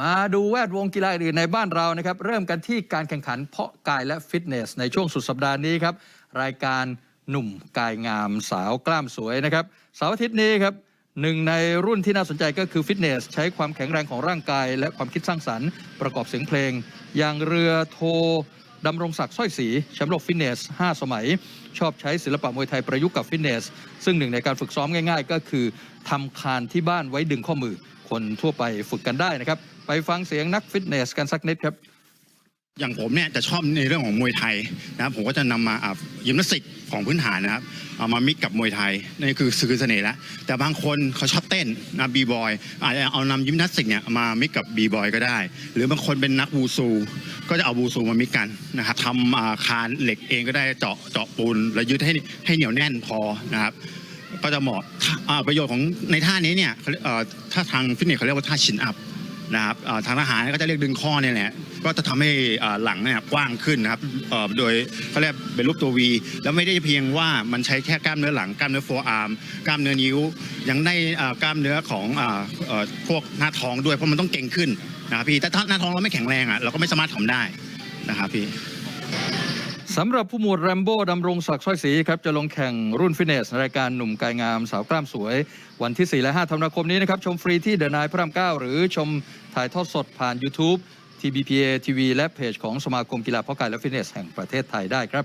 มาดูแวดวงกีฬาอื่นในบ้านเรานะครับ เริ่มกันที่การแข่งขันเพาะกายและฟิตเนส ในช่วงสุดสัปดาห์นี้ครับ รายการหนุ่มกายงามสาวกล้ามสวยนะครับเสาร์อาทิตย์นี้ครับหนึ่งในรุ่นที่น่าสนใจก็คือฟิตเนส ใช้ความแข็งแรงของร่างกาย และความคิดสร้างสรรค์ประกอบเสียงเพลง อย่างเรือโทดำรงศักดิ์สร้อยศรีแชมป์โลกฟิตเนส 5 สมัย ชอบใช้ศิลปะมวยไทยประยุกต์กับฟิตเนส ซึ่งหนึ่งในการฝึกซ้อมง่ายๆ ก็คือทำคานที่บ้านไว้ดึงข้อมือ คนทั่วไปฝึกกันได้นะครับ ไปฟังเสียงนักฟิตเนสกันสักนิดครับอย่างผมเนี่ยจะชอบในเรื่องของมวยไทยนะครับผมก็จะนำมาอะยิมนาสติกของพื้นฐานนะครับเอามามิกกับมวยไทยนี่คือคือเสน่ห์ล้วแต่บางคนเขาชอบเต้นนะบีบอยอาจจะเอานำยิมนาสติกเนี่ยมามิกกับบีบอยก็ได้ หรือบางคนเป็นนักวูซู ก็จะเอาวูซูมามิกกันนะครับทำคานเหล็กเองก็ได้เจาะเจาะปูนแล้วยึดให้ให้เหนียวแน่นพอนะครับ ก็จะเหมาะอ่าประโยชน์ของในท่านี้เนี่ยเขาเรียกเอ่อถ้าทางฟิตเนสเขาเรียกว่าท่าชินอัพนะครับเอ่อทางทหารก็จะเรียกดึงข้อเนี่ยแหละก็จะทำให้เอ่อหลังเนี่ยกว้างขึ้นนะครับเอ่อโดยเขาเรียกเป็นรูปตัววีแล้วไม่ได้เพียงว่ามันใช้แค่กล้ามเนื้อหลังกล้ามเนื้อโฟอาร์มกล้ามเนื้อนิ้ว ยังได้เอ่อกล้ามเนื้อของเอ่อเอ่อพวกหน้าท้องด้วยเพราะมันต้องเก่งขึ้นนะครับพี่แต่ถ้าหน้าท้องเราไม่แข็งแรงอะเราก็ไม่สามารถทำได้นะครับพี่ สำหรับผู้หมวดแรมโบ้ดำรงศักดิ์สร้อยศรีครับจะลงแข่งรุ่นฟิตเนสรายการหนุ่มกายงาม สาวกล้ามสวย วันที่ 4 และ 5 ธันวาคมนี้นะครับ ชมฟรีที่เดอะนายพระราม 9 หรือชมถ่ายทอดสดผ่าน YouTube TBPA TV และเพจของสมาคมกีฬาเพาะกายและฟิตเนสแห่งประเทศไทยได้ครับ